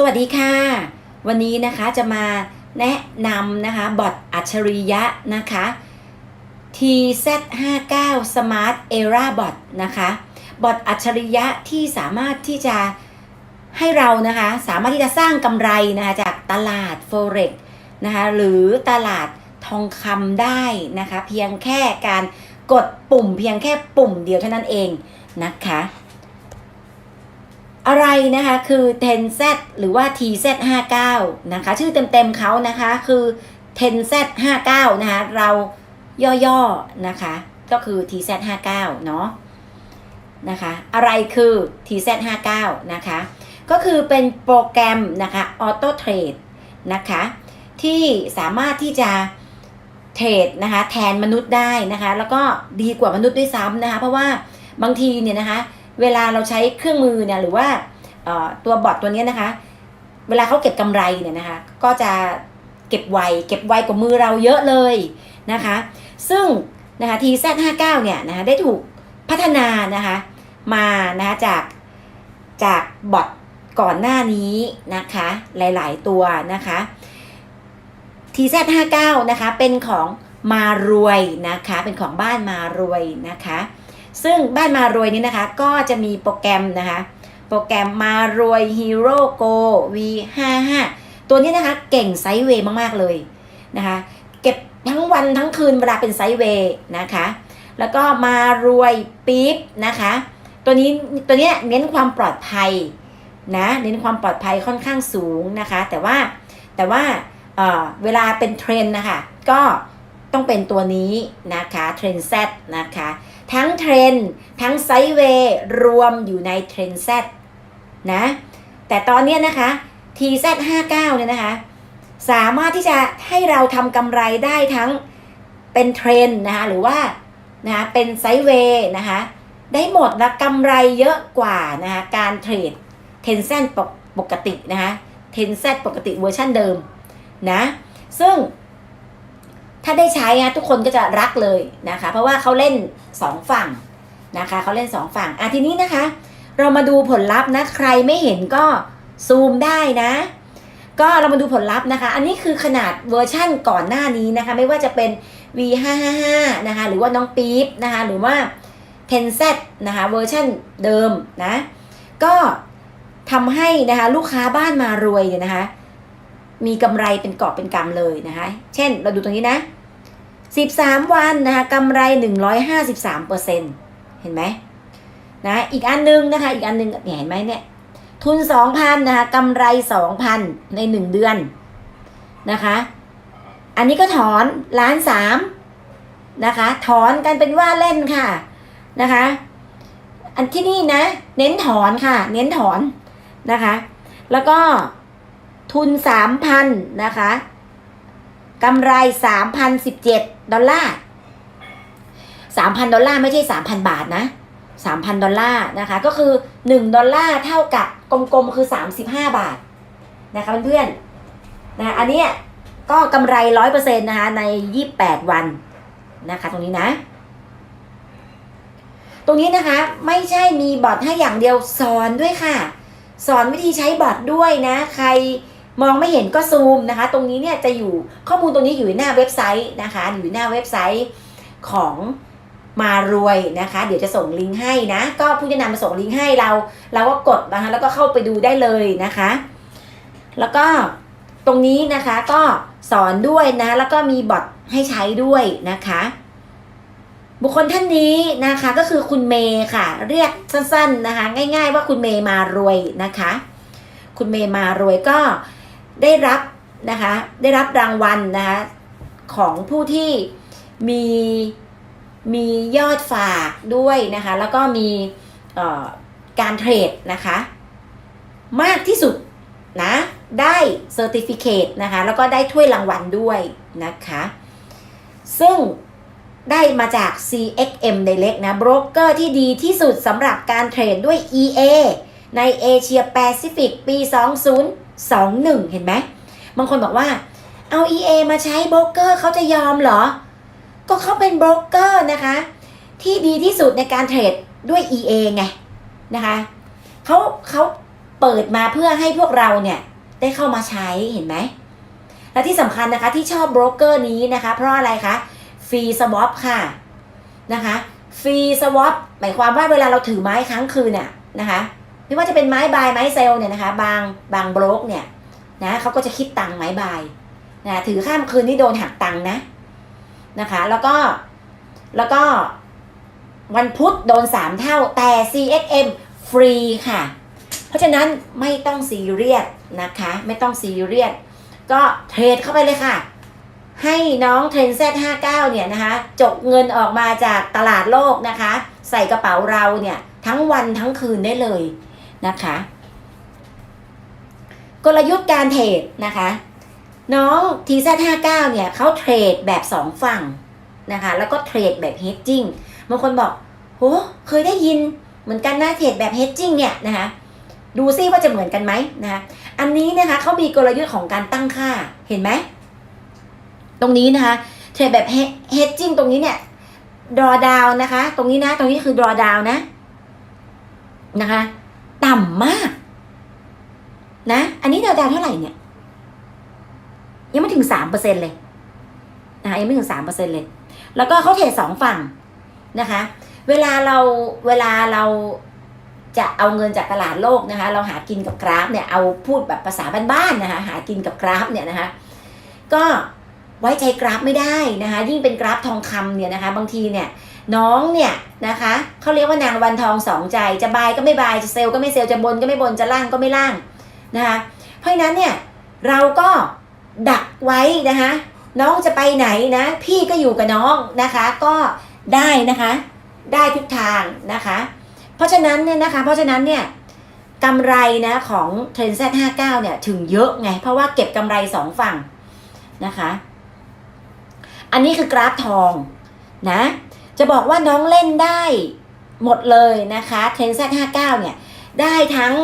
สวัสดีค่ะ วันนี้นะคะจะมาแนะนำนะคะบอทอัจฉริยะนะคะ TZ59 Smart Era Bot นะคะบอทอัจฉริยะที่สามารถที่จะให้เรานะคะสามารถที่จะสร้างกำไรนะคะจากตลาด Forex นะคะหรือตลาดทองคำได้นะคะ เพียงแค่การกดปุ่มเพียงแค่ปุ่มเดียวเท่านั้นเองนะคะ อะไรนะคะคือ 10Z หรือว่า TZ59 นะคะชื่อเต็มๆเขานะคะคือ 10Z59 นะคะเราย่อๆนะคะก็คือ TZ59 เนาะนะคะอะไรคือ TZ59 นะคะก็คือเป็นโปรแกรมนะคะ Auto Trade นะคะที่สามารถที่จะเทรดนะคะแทนมนุษย์ได้นะคะแล้วก็ดีกว่ามนุษย์ด้วยซ้ำนะคะเพราะว่าบางทีเนี่ยนะคะ เวลาเราใช้เครื่องมือเนี่ยหรือว่าตัวบอทตัวนี้นะคะ เวลาเขาเก็บกำไรเนี่ยนะคะ ก็จะเก็บไวเก็บไวกว่ามือเราเยอะเลยนะคะ ซึ่งนะคะ TZ59 เนี่ยนะคะได้ถูกพัฒนานะคะมานะคะจากจากบอทก่อนหน้านี้นะคะ หลายๆตัวนะคะ TZ59 นะคะเป็นของมารวยนะคะ เป็นของบ้านมารวยนะคะ ซึ่งบ้านมารวยนี้นะคะ ก็จะมีโปรแกรมนะคะ โปรแกรมมารวย Hero Go V55 ตัวนี้นะคะ เก่งไซเวย์มาก ๆ เลยนะคะ เก็บทั้งวันทั้งคืนเวลาเป็นไซเวย์นะคะ แล้วก็มารวยปี๊บนะคะ ตัวนี้ตัวนี้เน้นความปลอดภัยนะเน้นความปลอดภัยค่อนข้างสูงนะคะ แต่ว่าแต่ว่าเเวลาเป็นเทรนนะคะก็ต้องเป็นตัวนี้นะคะเทรนเซตนะคะ ทั้งเทรนทั้งไซเวย์รวมอยู่ในเทรนเซตนะ แต่ตอนนี้นะคะ TZ59 เนี่ยนะคะ สามารถที่จะให้เราทำกำไรได้ทั้งเป็นเทรนนะคะหรือว่านะคะเป็นไซเวย์นะคะได้หมดนะกำไรเยอะกว่านะคะการเทรดเทนเซนปกตินะคะเทนเซปกติเวอร์ชันเดิมนะซึ่ง ถ้าได้ใช้นะทุกคนก็จะรักเลยนะคะ เพราะว่าเขาเล่น 2 ฝั่งนะคะเขาเล่น 2 ฝั่งอะทีนี้นะคะ เรามาดูผลลัพธ์นะใครไม่เห็นก็ซูมได้นะ ก็เรามาดูผลลัพธ์นะคะ อันนี้คือขนาดเวอร์ชั่นก่อนหน้านี้นะคะ ไม่ว่าจะเป็น V555 นะคะ หรือว่าน้องปี๊บนะคะ หรือว่า 10Z นะคะเวอร์ชั่นเดิมนะ ก็ทำให้นะคะลูกค้าบ้านมารวยเนี่ยนะคะมีกำไรเป็นกอบเป็นกำเลยนะคะ เช่น เราดูตรงนี้นะ 13 วันนะคะกำไร 153เปอร์เซ็นต์เห็นไหมนะอีกอันนึงนะคะอีกอันนึงเนี่ยเห็นไหมเนี่ยทุน 2,000นะคะกำไร 2,000 ใน 1 เดือนนะคะ อันนี้ก็ถอนล้านสามนะคะ ถอนกันเป็นว่าเล่นค่ะนะคะ อันที่นี่นะ เน้นถอนค่ะ เน้นถอนนะคะ แล้วก็ทุน3,000นะคะ กำไร 3,017 ดอลลาร์ 3,000 ดอลลาร์ไม่ใช่ 3,000 บาทนะ 3,000 ดอลลาร์นะคะ ก็คือ 1 ดอลลาร์เท่ากับกลมๆ คือ 35 บาท นะคะเพื่อนๆนะอันเนี้ยก็กำไร 100%นะคะ ใน 28 วันนะคะ ตรงนี้นะ ตรงนี้นะคะ ไม่ใช่มีบอทให้อย่างเดียวสอนด้วยค่ะ สอนวิธีใช้บอทด้วยนะ ใคร มองไม่เห็นก็ซูมนะคะ ตรงนี้เนี่ยจะอยู่ข้อมูลตรงนี้อยู่หน้าเว็บไซต์นะคะ อยู่หน้าเว็บไซต์ของมารวยนะคะ เดี๋ยวจะส่งลิงก์ให้นะ ก็ผู้จะนำมาส่งลิงก์ให้เรา เราก็กดนะคะแล้วก็เข้าไปดูได้เลยนะคะ แล้วก็ตรงนี้นะคะก็สอนด้วยนะ แล้วก็มีบอทให้ใช้ด้วยนะคะ บุคคลท่านนี้นะคะก็คือคุณเมย์ค่ะ เรียกสั้นๆนะคะ ง่าย ๆ ว่าคุณเมย์มารวยนะคะ คุณเมย์มารวยก็ ได้รับนะคะได้รับรางวัลนะคะของผู้ที่มีมียอดฝากด้วยนะคะแล้วก็มีการเทรดนะคะมากที่สุดนะได้เซอร์ติฟิเคตนะคะแล้วก็ได้ถ้วยรางวัลด้วยนะคะซึ่งได้มาจาก CXM Direct นะโบรกเกอร์ที่ดีที่สุดสำหรับการเทรดด้วย EA ในเอเชียแปซิฟิกปี 2021 เห็นไหมบางคนบอกว่า เอา EA มาใช้โบรกเกอร์เขาจะยอมเหรอ ก็เขาเป็นโบรกเกอร์นะคะ ที่ดีที่สุดในการเทรดด้วย EA ไงนะคะเขาเขาเปิดมาเพื่อให้พวกเราเนี่ยได้เข้ามาใช้เห็นไหม และที่สำคัญนะคะที่ชอบโบรกเกอร์นี้นะคะ เพราะอะไรคะฟรีสวอปค่ะนะคะฟรีสวอปหมายความว่าเวลาเราถือไม้ค้างคืนน่ะนะคะ ไม่ว่าจะเป็นไม้บายไม้เซลเนี่ยนะคะ บางบางโบรกเนี่ยนะเขาก็จะคิดตังค์ไม้บายนะถือข้ามคืนนี่โดนหักตังค์นะนะคะ แล้วก็แล้วก็วันพุธโดน3เท่าแต่ CXM ฟรีค่ะ เพราะฉะนั้นไม่ต้องซีเรียสนะคะ ไม่ต้องซีเรียสก็เทรดเข้าไปเลยค่ะ ให้น้องเทรนเซห้าเก้าเนี่ยนะคะ จกเงินออกมาจากตลาดโลกนะคะ ใส่กระเป๋าเราเนี่ย ทั้งวันทั้งคืนได้เลย นะคะ กลยุทธ์การเทรดนะคะ น้อง TZ59 เนี่ยเขาเทรดแบบสองฝั่งนะคะ แล้วก็เทรดแบบ hedging บางคนบอกโหเคยได้ยินเหมือนกันนะเทรดแบบ hedging เนี่ยนะคะดูซิว่าจะเหมือนกันไหมนะคะอันนี้นะคะเขามีกลยุทธ์ของการตั้งค่าเห็นไหมตรงนี้นะคะเทรดแบบ hedging ตรงนี้เนี่ย draw down นะคะ ตรงนี้นะ ตรงนี้คือ draw down นะนะคะ ต่ำมาก นะ อันนี้ draw down เท่าไหร่เนี่ย ยังไม่ถึงสามเปอร์เซ็นเลยนะคะยังไม่ถึงสามเปอร์เซ็นเลย แล้วก็เขาเทรดสองฝั่งนะคะ เวลาเราเวลาเราจะเอาเงินจากตลาดโลกนะคะ เราหากินกับกราฟเนี่ยเอาพูดแบบภาษาบ้านๆนะคะหากินกับกราฟเนี่ยนะคะ ก็ไว้ใจกราฟไม่ได้นะคะ ยิ่งเป็นกราฟทองคำเนี่ยนะคะ บางทีเนี่ย น้องเนี่ยนะคะเขาเรียกว่านางวันทองสองใจจะบายก็ไม่บายจะเซลก็ไม่เซลจะบนก็ไม่บนจะล่างก็ไม่ล่างนะคะเพราะฉะนั้นเนี่ยเราก็ดักไว้นะคะน้องจะไปไหนนะ พี่ก็อยู่กับน้องนะคะ ก็ได้นะคะได้ทุกทางนะคะ เพราะฉะนั้นเนี่ยนะคะ เพราะฉะนั้นเนี่ยกำไรนะของเทรนเซ็ตห้าเก้าเนี่ยถึงเยอะไง เพราะว่าเก็บกำไรสองฝั่งนะคะ อันนี้คือกราฟทองนะ จะบอกว่าน้องเล่นได้หมดเลยนะคะเทรนเซ็ตห้าเก้าเนี่ย ได้ทั้ง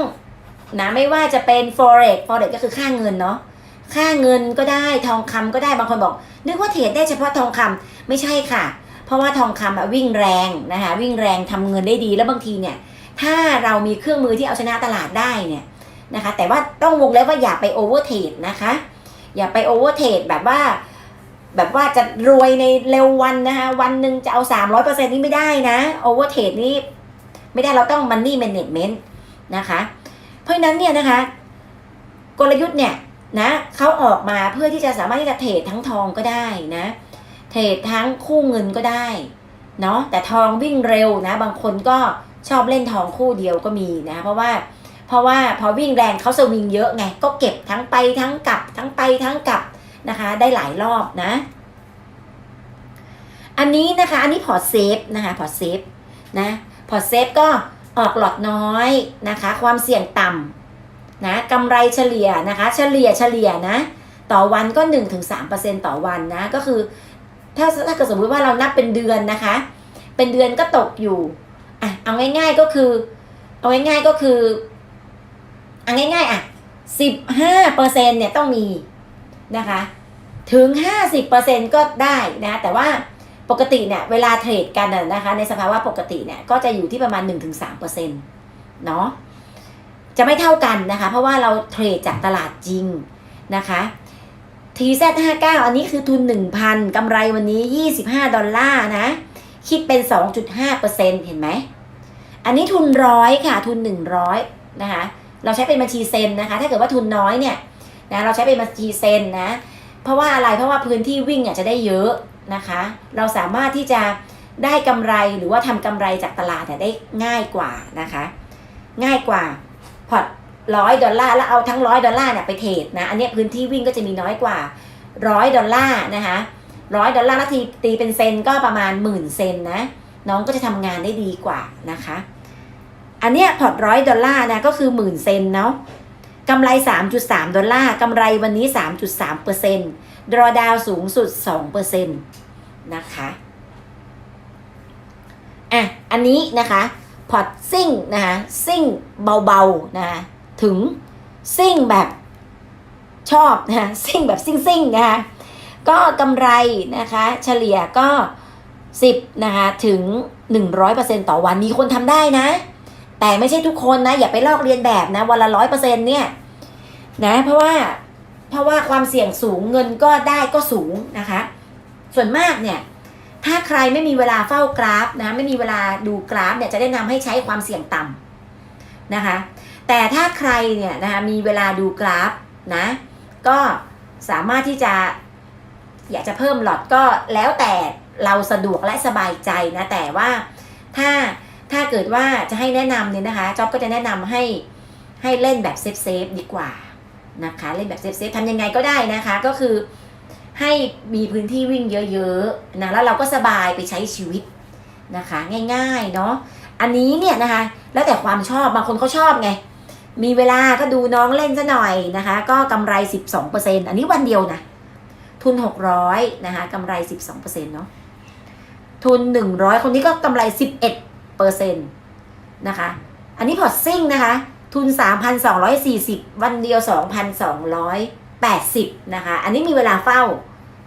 นะไม่ว่าจะเป็น forex forex ก็คือค่าเงินเนาะค่าเงินก็ได้ทองคำก็ได้บางคนบอก นึกว่าเทรดได้เฉพาะทองคำไม่ใช่ค่ะ เพราะว่าทองคำอะวิ่งแรงนะคะวิ่งแรงทำเงินได้ดีแล้วบางทีเนี่ยถ้าเรามีเครื่องมือที่เอาชนะตลาดได้เนี่ยนะคะแต่ว่าต้องวงเล็บว่าอย่าไปโอเวอร์เทรดนะคะ อย่าไปโอเวอร์เทรดแบบว่า แบบว่าจะรวยในเร็ววันนะคะวันหนึ่งจะเอา 300%นี่ไม่ได้นะโอเวอร์เทรดนี่ไม่ได้เราต้องมันนี่แมネจเมนต์นะคะ เพราะฉะนั้นเนี่ยนะคะ กลยุทธ์เนี่ยนะเขาออกมาเพื่อที่จะสามารถที่จะเทรดทั้งทองก็ได้นะเทรดทั้งคู่เงินก็ได้เนาะแต่ทองวิ่งเร็วนะ บางคนก็ชอบเล่นทองคู่เดียวก็มีนะ เพราะว่าเพราะว่าพอวิ่งแรงเขาสวิงเยอะไงก็เก็บทั้งไปทั้งกลับทั้งไปทั้งกลับ นะคะ ได้หลายรอบนะ อันนี้นะคะอันนี้พอร์ตเซฟนะคะพอร์ตเซฟนะพอร์ตเซฟก็ออกหลอดน้อยนะคะ ความเสี่ยงต่ำนะกำไรเฉลี่ยนะคะ เฉลี่ยเฉลี่ยนะ ต่อวันก็ 1-3%ต่อวันนะ ก็คือ ถ้าถ้าเกิดสมมติว่าเรานับเป็นเดือนนะคะ เป็นเดือนก็ตกอยู่อะเอาง่ายๆก็คือ เอาง่ายๆก็คือเอาง่ายๆอะ15%เนี่ยต้องมี นะคะ ถึง 50%ก็ได้นะ แต่ว่าปกติเนี่ยเวลาเทรดกันน่ะนะคะ ในสภาวะปกติเนี่ยก็จะอยู่ที่ประมาณ 1-3%เนาะจะไม่เท่ากันนะคะ เพราะว่าเราเทรดจากตลาดจริงนะคะ TZ59 อันนี้คือทุน 1,000กำไรวันนี้ 25 ดอลลาร์นะ คิดเป็น 2.5%เห็นไหม อันนี้ทุนร้อยค่ะทุน 100นะคะ เราใช้เป็นบัญชีเซ็นนะคะ ถ้าเกิดว่าทุนน้อยเนี่ย นะเราใช้เป็นบัญชีเซนนะเพราะว่าอะไรเพราะว่าพื้นที่วิ่งอะจะได้เยอะนะคะ เราสามารถที่จะได้กำไรหรือว่าทำกำไรจากตลาดได้ง่ายกว่านะคะ ง่ายกว่าพอร์ตร้อยดอลลาร์แล้วเอาทั้งร้อยดอลลาร์เนี่ยไปเทรดนะอันนี้พื้นที่วิ่งก็จะมีน้อยกว่าร้อยดอลลาร์นะคะร้อยดอลลาร์แล้วทีตีเป็นเซนก็ประมาณหมื่นเซนนะน้องก็จะทำงานได้ดีกว่านะคะ อันเนี้ยพอร์ตร้อยดอลลาร์นะก็คือหมื่นเซนเนาะ กำไร 3.3 ดอลลาร์ กำไรวันนี้ 3.3เปอร์เซ็นต์ดรอดาวสูงสุด2เปอร์เซ็นต์นะคะ อะ อันนี้นะคะพอร์ตซิ่งนะคะซิ่งเบาๆนะคะถึงซิ่งแบบชอบนะคะซิ่งแบบซิ่งๆนะคะก็กำไรนะคะเฉลี่ยก็ 10นะคะถึง 100%ต่อวันมีคนทำได้นะ แต่ไม่ใช่ทุกคนนะ อย่าไปลอกเรียนแบบนะ วันละร้อยเปอร์เซ็นต์เนี่ยนะเพราะว่าเพราะว่าความเสี่ยงสูงเงินก็ได้ก็สูงนะคะ ส่วนมากเนี่ยถ้าใครไม่มีเวลาเฝ้ากราฟนะไม่มีเวลาดูกราฟเนี่ยจะได้นำให้ใช้ความเสี่ยงต่ำนะคะ แต่ถ้าใครเนี่ยนะคะมีเวลาดูกราฟนะก็สามารถที่จะอยากจะเพิ่มหลอดก็แล้วแต่เราสะดวกและสบายใจนะแต่ว่าถ้า ถ้าเกิดว่าจะให้แนะนำเนี่ยนะคะจ๊อบก็จะแนะนำให้ให้เล่นแบบเซฟเซฟๆดีกว่านะคะเล่นแบบเซฟเซฟๆทำยังไงก็ได้นะคะก็คือให้มีพื้นที่วิ่งเยอะๆนะแล้วเราก็สบายไปใช้ชีวิตนะคะ ง่ายๆเนาะอันนี้เนี่ยนะคะ แล้วแต่ความชอบบางคนเขาชอบไง มีเวลาก็ดูน้องเล่นซะหน่อยนะคะ ก็กำไร 12%อันนี้วันเดียวนะ ทุน 600นะคะกำไร 12%เนาะทุน 100 คนนี้ก็กำไร 11% นะคะ อันนี้พอร์ตซิ่งนะคะ ทุน 3,240 วันเดียว 2,280 นะคะ อันนี้มีเวลาเฝ้า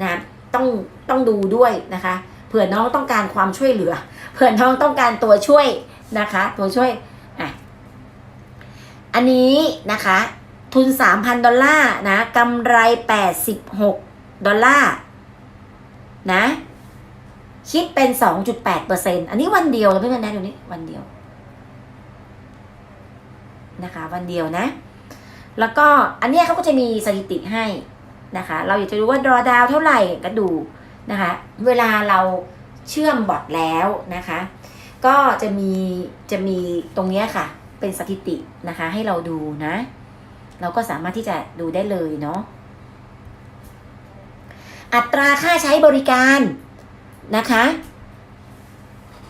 นะต้องต้องดูด้วยนะคะ เผื่อน้องต้องการความช่วยเหลือ เผื่อน้องต้องการตัวช่วยนะคะ ตัวช่วยอะอันนี้นะคะ ทุน 3,000 ดอลลาร์นะกำไร 86 ดอลลาร์นะ คิดเป็น 2.8%อันนี้วันเดียวเพื่อนๆนะดูนี้วันเดียวนะคะ วันเดียวนะ แล้วก็อันนี้เขาก็จะมีสถิติให้นะคะ เราอยากจะรู้ว่า draw down เท่าไหร่ก็ดูนะคะ เวลาเราเชื่อมบอทแล้วนะคะ ก็จะมีจะมีตรงนี้ค่ะ เป็นสถิตินะคะ ให้เราดูนะ เราก็สามารถที่จะดูได้เลยเนาะอัตราค่าใช้บริการ นะคะ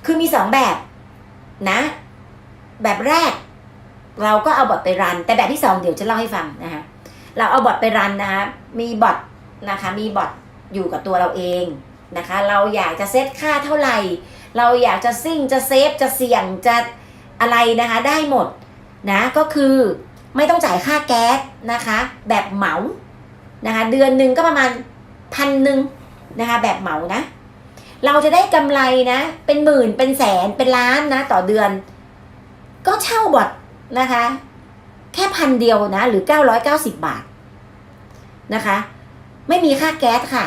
คือมีสองแบบนะ แบบแรก เราก็เอาบอทไปรัน แต่แบบที่สองเดี๋ยวจะเล่าให้ฟังนะคะเราเอาบอทไปรันนะคะมีบอทนะคะ มีบอทอยู่กับตัวเราเองนะคะ เราอยากจะเซตค่าเท่าไหร่ เราอยากจะซิ่งจะเซฟจะเสี่ยงจะอะไรนะคะได้หมดนะก็คือไม่ต้องจ่ายค่าแก๊สนะคะ แบบเหมานะคะ เดือนหนึ่งก็ประมาณพันหนึ่งนะคะ แบบเหมานะ เราจะได้กำไรนะ เป็นหมื่นเป็นแสนเป็นล้านนะ ต่อเดือน ก็เช่าบอทนะคะ แค่พันเดียวนะ หรือ 990 บาทนะคะ ไม่มีค่าแก๊สค่ะ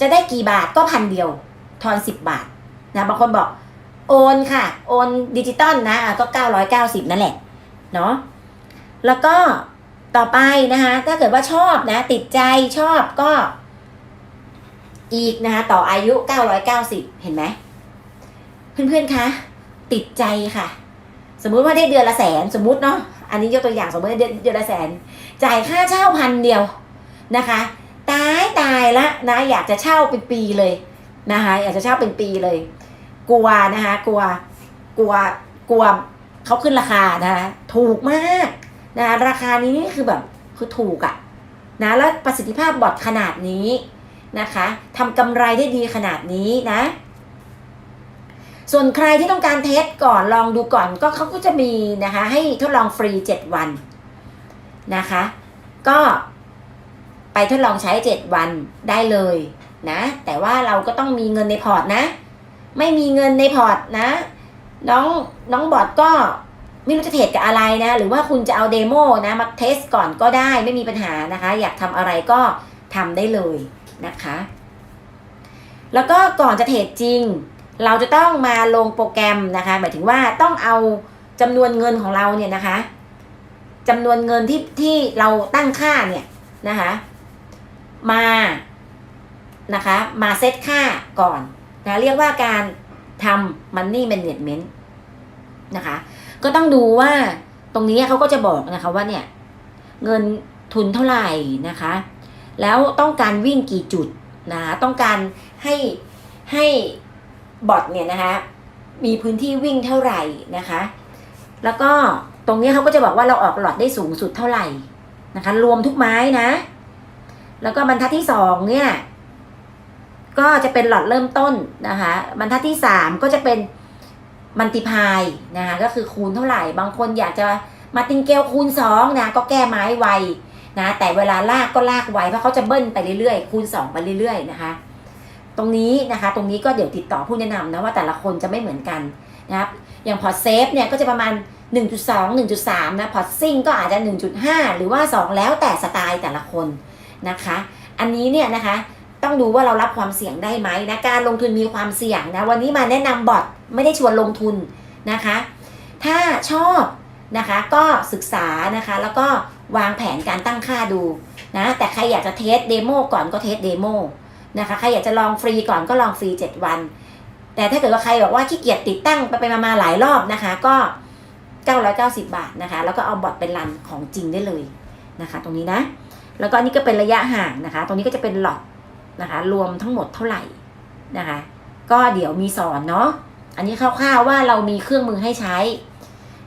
จะได้กี่บาทก็พันเดียว ทอน 10 บาทนะบางคนบอกโอนค่ะ โอนดิจิตอลนะอะก็ 990 นั่นแหละเนาะแล้วก็ต่อไปนะคะ ถ้าเกิดว่าชอบนะ ติดใจชอบก็ อีกนะคะต่ออายุ 990 เห็นไหมเพื่อนๆคะติดใจค่ะ สมมุติว่าได้เดือนละแสนสมมุติเนาะอันนี้ยกตัวอย่างสมมติเดือนเดือนละแสน จ่ายค่าเช่าพันเดียวนะคะตายตายละนะอยากจะเช่าเป็นปีเลยนะคะอยากจะเช่าเป็นปีเลย กลัวนะคะกลัวกลัวกลัวเขาขึ้นราคานะคะถูกมากนะราคานี้นี่คือแบบคือถูกอะนะแล้วประสิทธิภาพบอทขนาดนี้ นะคะทำกำไรได้ดีขนาดนี้นะ ส่วนใครที่ต้องการเทสก่อนลองดูก่อนก็เขาก็จะมีนะคะ ให้ทดลองฟรี 7 วันนะคะ ก็ไปทดลองใช้ 7 วันได้เลยนะ แต่ว่าเราก็ต้องมีเงินในพอร์ตนะ ไม่มีเงินในพอร์ตนะ น้องน้องบอทก็ไม่รู้จะเทรดกับอะไรนะ หรือว่าคุณจะเอาเดโมนะมาเทสก่อนก็ได้ไม่มีปัญหานะคะ อยากทำอะไรก็ทำได้เลย นะคะ แล้วก็ก่อนจะเทรดจริง เราจะต้องมาลงโปรแกรมนะคะ หมายถึงว่าต้องเอาจำนวนเงินของเราเนี่ยนะคะจำนวนเงินที่ที่เราตั้งค่าเนี่ยนะคะมานะคะมาเซตค่าก่อนนะเรียกว่าการทำ money management นะคะ ก็ต้องดูว่าตรงนี้เขาก็จะบอกนะคะว่าเนี่ย เงินทุนเท่าไหร่นะคะ แล้วต้องการวิ่งกี่จุดนะคะต้องการให้ให้บอทเนี่ยนะคะมีพื้นที่วิ่งเท่าไหร่นะคะ แล้วก็ตรงนี้เขาก็จะบอกว่าเราออกหลอดได้สูงสุดเท่าไหร่นะคะ รวมทุกไม้นะ แล้วก็บรรทัดที่สองเนี่ย ก็จะเป็นหลอดเริ่มต้นนะคะ บรรทัดที่สามก็จะเป็นมันติพายนะคะก็คือคูณเท่าไหร่ บางคนอยากจะมาติงเกลคูณสองนะก็แก้ไม้ไว นะแต่เวลาลากก็ลากไวเพราะเขาจะเบิ้ลไปเรื่อยๆ คูณสองไปเรื่อยๆนะคะ ตรงนี้นะคะ ตรงนี้ก็เดี๋ยวติดต่อผู้แนะนำนะว่าแต่ละคนจะไม่เหมือนกันนะครับอย่างพอเซฟเนี่ยก็จะประมาณ 1.2 1.3 นะพอซิ่งก็อาจจะ 1.5 หรือว่า 2 แล้วแต่สไตล์แต่ละคนนะคะ อันนี้เนี่ยนะคะต้องดูว่าเรารับความเสี่ยงได้ไหมนะการลงทุนมีความเสี่ยงนะวันนี้มาแนะนำบอทไม่ได้ชวนลงทุนนะคะ ถ้าชอบนะคะก็ศึกษานะคะแล้วก็ วางแผนการตั้งค่าดูนะ แต่ใครอยากจะเทสเดโมก่อนก็เทสเดโมนะคะใครอยากจะลองฟรีก่อนก็ลองฟรี 7 วัน แต่ถ้าเกิดว่าใครบอกว่าขี้เกียจติดตั้งไปไปมาหลายรอบนะคะ ก็ 990 บาทนะคะ แล้วก็เอาบอทเป็นรันของจริงได้เลยนะคะ ตรงนี้นะ แล้วก็นนี่ก็เป็นระยะห่างนะคะ ตรงนี้ก็จะเป็นหลอดนะคะ รวมทั้งหมดเท่าไหร่นะคะ ก็เดี๋ยวมีสอนเนาะอันนี้คร่าวๆว่าเรามีเครื่องมือให้ใช้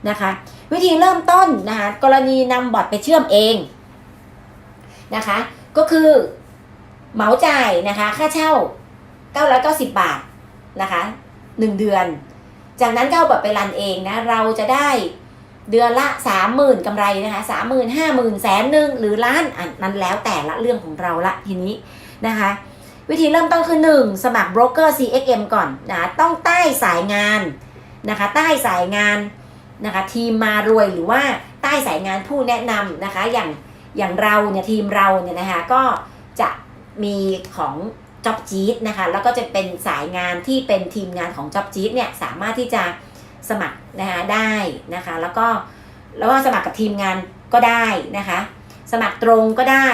นะคะ วิธีเริ่มต้นนะคะกรณีนำบอทไปเชื่อมเองนะคะ ก็คือเหมาจ่ายนะคะค่าเช่า 990 บาทนะคะ1เดือน จากนั้นก็เอาบอทไปรันเองนะเราจะได้เดือนละ 30,000กำไรนะคะ30,000 50,000แสนหนึ่งหรือล้านอันนั้นแล้วแต่ละเรื่องของเราละทีนี้นะคะวิธีเริ่มต้นคือ 1 สมัครโบรกเกอร์ CXM ก่อนนะต้องใต้สายงานนะคะใต้สายงาน นะคะทีมมารวยหรือว่าใต้สายงานผู้แนะนำนะคะ อย่างอย่างเราเนี่ยทีมเราเนี่ยนะคะก็จะมีของ Job j e e t นะคะแล้วก็จะเป็นสายงานที่เป็นทีมงานของ Job j e e t เนี่ยสามารถที่จะสมัครนะคะได้นะคะ แล้วก็แล้วก็สมัครกับทีมงานก็ได้นะคะ สมัครตรงก็ได้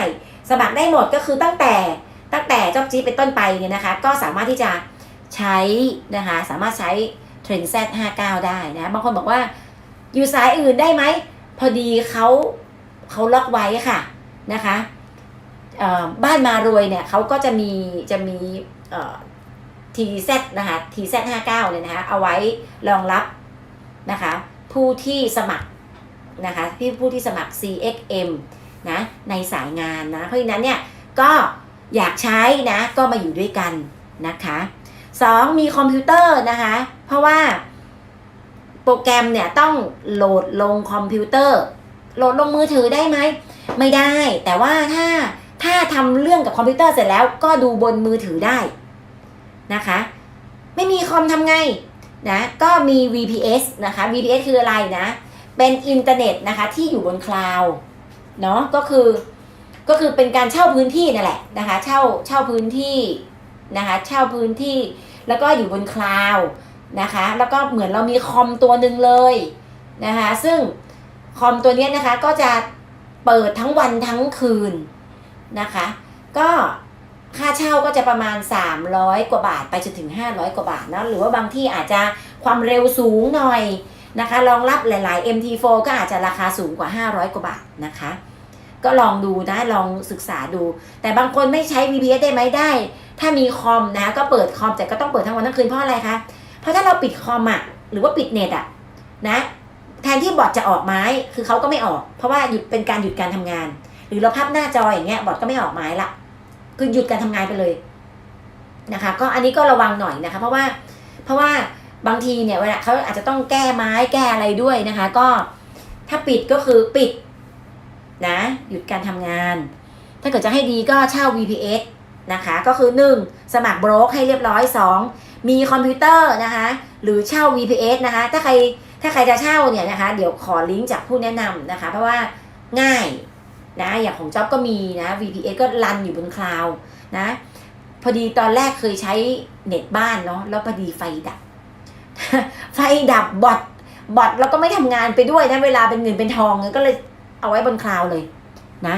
สมัครได้หมดก็คือตั้งแต่ตั้งแต่ Job j e e t เป็นต้นไปเนี่ยนะคะ ก็สามารถที่จะใช้นะคะสามารถใช้ Trend Z 59 ได้นะบางคนบอกว่า อยู่สายอื่นได้ไหม พอดีเขาเขาล็อกไว้ค่ะนะคะบ้านมารวยเนี่ยเขาก็จะมีจะมีเอ่อ TZ นะคะ TZ 59เก้าเนี่ยนะคะเอาไว้รองรับนะคะผู้ที่สมัครนะคะพี่ผู้ที่สมัคร CXM นะในสายงานนะเพราะฉะนั้นเนี่ยก็อยากใช้นะก็มาอยู่ด้วยกันนะคะสองมีคอมพิวเตอร์นะคะ เพราะว่า โปรแกรมเนี่ยต้องโหลดลงคอมพิวเตอร์ โหลดลงมือถือได้ไหม ไม่ได้ แต่ว่าถ้าถ้าทำเรื่องกับคอมพิวเตอร์เสร็จแล้วก็ดูบนมือถือได้นะคะ ไม่มีคอมทำไงนะก็มี VPS นะคะ VPS คืออะไรนะ เป็นอินเทอร์เน็ตนะคะที่อยู่บนคลาวด์เนาะก็คือก็คือเป็นการเช่าพื้นที่นั่นแหละนะคะ เช่าเช่าพื้นที่นะคะ เช่าพื้นที่แล้วก็อยู่บนคลาวด์ นะคะ แล้วก็เหมือนเรามีคอมตัวหนึ่งเลยนะคะ ซึ่งคอมตัวนี้นะคะก็จะเปิดทั้งวันทั้งคืนนะคะ ก็ค่าเช่าก็จะประมาณ 300 กว่าบาทไปจนถึง 500 กว่าบาทนะหรือว่าบางที่อาจจะความเร็วสูงหน่อยนะคะรองรับหลาย ๆ MT4 ก็อาจจะราคาสูงกว่า 500 กว่าบาทนะคะ ก็ลองดูนะลองศึกษาดู แต่บางคนไม่ใช้ VPS ได้ไหมได้ ถ้ามีคอมนะคะก็เปิดคอมแต่ก็ต้องเปิดทั้งวันทั้งคืนเพราะอะไรคะ เพราะถ้าเราปิดคอมอะหรือว่าปิดเน็ตอะนะแทนที่บอทจะออกไม้คือเขาก็ไม่ออก เพราะว่าหยุดเป็นการหยุดการทำงาน หรือเราพับหน้าจออย่างเงี้ยบอทก็ไม่ออกไม้ละคือหยุดการทำงานไปเลยนะคะ ก็อันนี้ก็ระวังหน่อยนะคะ เพราะว่าเพราะว่าบางทีเนี่ยเวลาเขาอาจจะต้องแก้ไม้แก้อะไรด้วยนะคะ ก็ถ้าปิดก็คือปิดนะ หยุดการทำงาน ถ้าเกิดจะให้ดีก็เช่า VPS นะคะ ก็คือ 1. สมัครโบรกให้เรียบร้อย 2. มีคอมพิวเตอร์นะคะหรือเช่า VPS นะคะถ้าใครถ้าใครจะเช่าเนี่ยนะคะเดี๋ยวขอลิงก์จากผู้แนะนำนะคะ เพราะว่าง่ายนะอย่างของจ๊อบก็มีนะ VPS ก็รันอยู่บนคลาว์นะพอดีตอนแรกเคยใช้เน็ตบ้านเนาะแล้วพอดีไฟดับ ไฟดับบอทบอทแล้วก็ไม่ทำงานไปด้วยนะเวลาเป็นเงินเป็นทองก็เลยเอาไว้บนคลาว์เลยนะ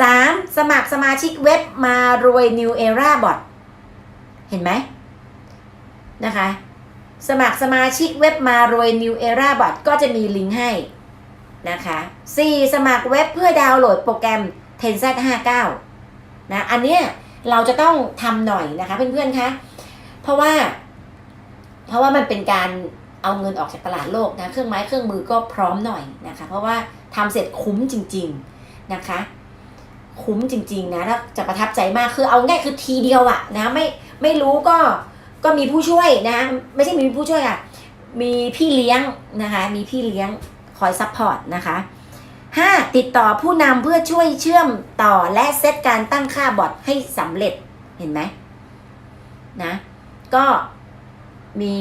สามสมัครสมาชิกเว็บมารวย New Era Bot เห็นไหม นะคะ สมัครสมาชิกเว็บมารวย New Era Bot ก็จะมีลิงก์ให้นะคะ 4. สมัครเว็บเพื่อดาวน์โหลดโปรแกรม Tenset59 นะ อันเนี้ยเราจะต้องทำหน่อยนะคะเพื่อนๆคะ เพราะว่า เพราะว่ามันเป็นการเอาเงินออกจากตลาดโลกนะ เครื่องไม้เครื่องมือก็พร้อมหน่อยนะคะ เพราะว่าทำเสร็จคุ้มจริง ๆนะคะคุ้มจริง ๆ นะแล้วจะประทับใจมากคือเอาง่ายคือทีเดียวอะนะไม่ไม่รู้ก็ ก็มีผู้ช่วยนะไม่ใช่มีผู้ช่วยอะมีพี่เลี้ยงนะคะมีพี่เลี้ยงคอยซัพพอร์ตนะคะ 5. ติดต่อผู้นำเพื่อช่วยเชื่อมต่อและเซตการตั้งค่าบอทให้สำเร็จเห็นไหมนะก็มี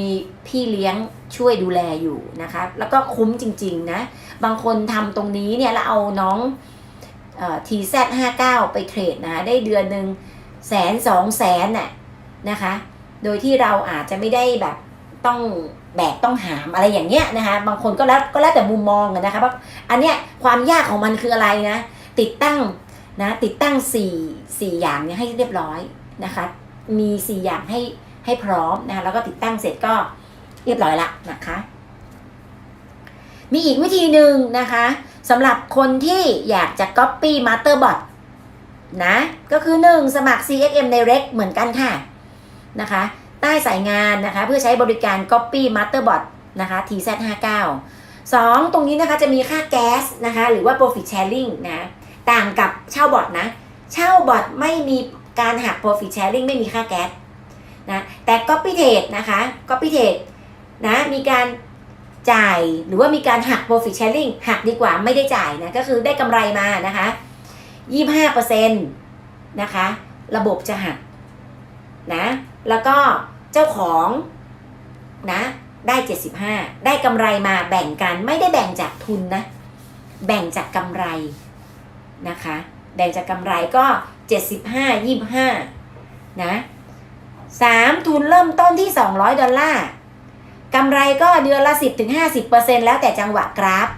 พี่เลี้ยงช่วยดูแลอยู่นะคะ แล้วก็คุ้มจริง ๆ นะ บางคนทำตรงนี้เนี่ย แล้วเอาน้องทีแซดห้าเก้าไปเทรดนะคะได้เดือนหนึ่งแสนสองแสนน่ะนะคะ โดยที่เราอาจจะไม่ได้แบบต้องแบกต้องหามอะไรอย่างเงี้ยนะคะ บางคนก็แล้วก็แล้วแต่มุมมองนะคะว่าอันเนี้ยความยากของมันคืออะไรนะ ติดตั้งนะติดตั้งสี่สี่อย่างเนี่ยให้เรียบร้อยนะคะ มีสี่อย่างให้ให้พร้อมนะคะแล้วก็ติดตั้งเสร็จก็เรียบร้อยละนะคะ มีอีกวิธีหนึ่งนะคะสำหรับคนที่อยากจะ Copy Masterbot นะ ก็คือ 1. สมัคร CXM Direct เหมือนกันค่ะ นะคะ ใต้สายงานนะคะ เพื่อใช้บริการ Copy Masterbot นะคะ TZ59 2. ตรงนี้นะคะจะมีค่าแก๊สนะคะ หรือว่า Profit Sharing นะต่างกับเช่าบอทนะ เช่าบอทไม่มีการหัก Profit Sharing ไม่มีค่าแก๊สนะแต่ Copy Trade นะคะ Copy Trade นะมีการจ่ายหรือว่ามีการหัก profit sharing หักดีกว่าไม่ได้จ่ายนะก็คือได้กำไรมานะคะ25%นะคะ ระบบจะหักนะ แล้วก็เจ้าของนะได้ 75 ได้กำไรมาแบ่งกันไม่ได้แบ่งจากทุนนะ แบ่งจากกำไรนะคะ แบ่งจากกำไรก็ 75 25นะ3ทุนเริ่มต้นที่ 200 ดอลลาร์กำไรก็เดือนละ 10-50%แล้วแต่จังหวะกราฟ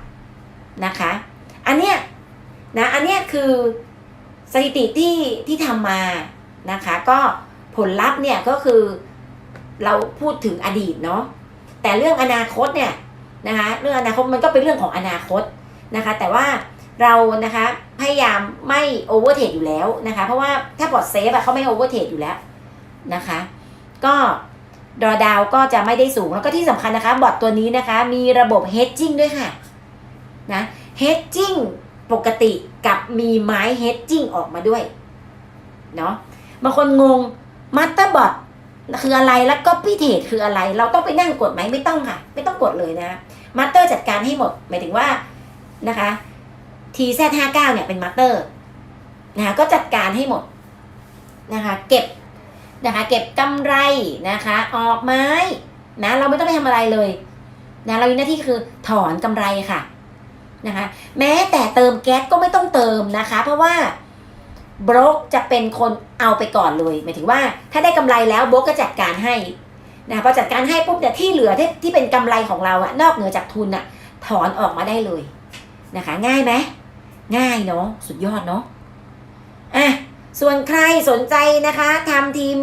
นะคะ อันเนี้ยนะ อันเนี้ยคือสถิติที่ที่ทำมานะคะ ก็ ผลลัพธ์เนี่ยก็คือเราพูดถึงอดีตเนาะแต่เรื่องอนาคตเนี่ยนะคะเรื่องอนาคตมันก็เป็นเรื่องของอนาคตนะคะ แต่ว่าเรานะคะพยายามไม่โอเวอร์เทรดอยู่แล้วนะคะ เพราะว่าถ้าบอดเซฟอะเขาไม่โอเวอร์เทรดอยู่แล้วนะคะ ก็ดอดาวก็จะไม่ได้สูงแล้วก็ที่สำคัญนะคะ บอทตัวนี้นะคะ มีระบบ hedging ด้วยค่ะนะ hedging ปกติกับมีไม้ hedging ออกมาด้วยเนาะบางคนงง master bot คืออะไรแล้ว copy trade คืออะไร เราต้องไปนั่งกดไหมไม่ต้องค่ะ ไม่ต้องกดเลยนะ master จัดการให้หมด หมายถึงว่านะคะ TZ59 เนี่ยเป็น master นะคะก็จัดการให้หมดนะคะ เก็บนะคะ เก็บกำไรนะคะ ออกไม้นะเราไม่ต้องไปทำอะไรเลยนะเรามีหน้าที่คือถอนกำไรค่ะนะคะ แม้แต่เติมแก๊สก็ไม่ต้องเติมนะคะ เพราะว่า บรกจะเป็นคนเอาไปก่อนเลยหมายถึงว่า ถ้าได้กำไรแล้วบรกก็จัดการให้นะพอจัดการให้ปุ๊บเนี่ยที่เหลือที่ที่เป็นกำไรของเราอะนอกเหนือจากทุนอะถอนออกมาได้เลยนะคะ ง่ายไหมง่ายเนาะสุดยอดเนาะอะส่วนใครสนใจนะคะทำทีม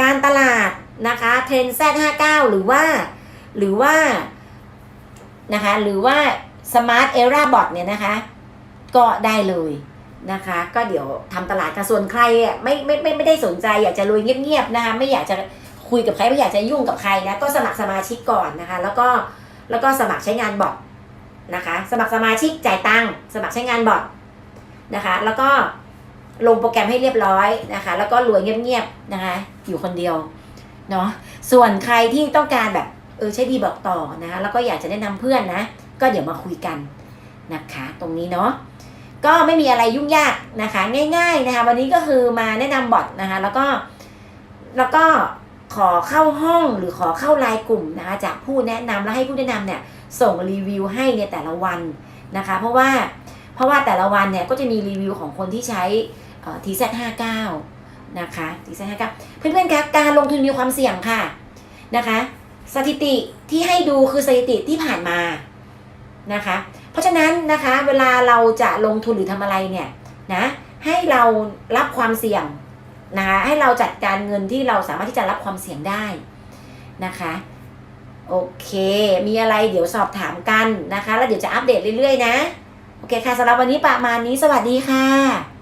การตลาดนะคะเทรนแซดห้าเก้าหรือว่า หรือว่านะคะหรือว่า Smart Era Bot เนี่ยนะคะ ก็ได้เลย นะคะ ก็เดี๋ยวทำตลาดกันส่วนใครอะไม่ไม่ไม่ไม่ได้สนใจอยากจะรวยเงียบๆนะคะไม่อยากจะคุยกับใครไม่อยากจะยุ่งกับใครนะก็สมัครสมาชิกก่อนนะคะ แล้วก็แล้วก็สมัครใช้งานบอทนะคะ สมัครสมาชิกจ่ายตังค์สมัครใช้งานบอทนะคะ แล้วก็ลงโปรแกรมให้เรียบร้อยนะคะ แล้วก็รวยเงียบๆนะคะ อยู่คนเดียวเนาะส่วนใครที่ต้องการแบบเออใช้ดีบอกต่อนะคะแล้วก็อยากจะแนะนำเพื่อนนะ ก็เดี๋ยวมาคุยกันนะคะ ตรงนี้เนาะ ก็ไม่มีอะไรยุ่งยากนะคะ ง่าย ๆนะคะ วันนี้ก็คือมาแนะนำบอทนะคะ แล้วก็แล้วก็ขอเข้าห้องหรือขอเข้าไลน์กลุ่มนะคะจากผู้แนะนำแล้วให้ผู้แนะนำเนี่ยส่งรีวิวให้ในแต่ละวันนะคะ เพราะว่าเพราะว่าแต่ละวันเนี่ยก็จะมีรีวิวของคนที่ใช้ทีเซห้าเก้านะคะทีเซห้าเก้าเพื่อนๆคะการลงทุนมีความเสี่ยงค่ะนะคะ สถิติที่ให้ดูคือสถิติที่ผ่านมานะคะ เพราะฉะนั้นนะคะเวลาเราจะลงทุนหรือทำอะไรเนี่ยนะให้เรารับความเสี่ยงนะคะให้เราจัดการเงินที่เราสามารถที่จะรับความเสี่ยงได้นะคะโอเค มีอะไรเดี๋ยวสอบถามกันนะคะ แล้วเดี๋ยวจะอัปเดตเรื่อยๆนะ โอเคค่ะสำหรับวันนี้ประมาณนี้สวัสดีค่ะ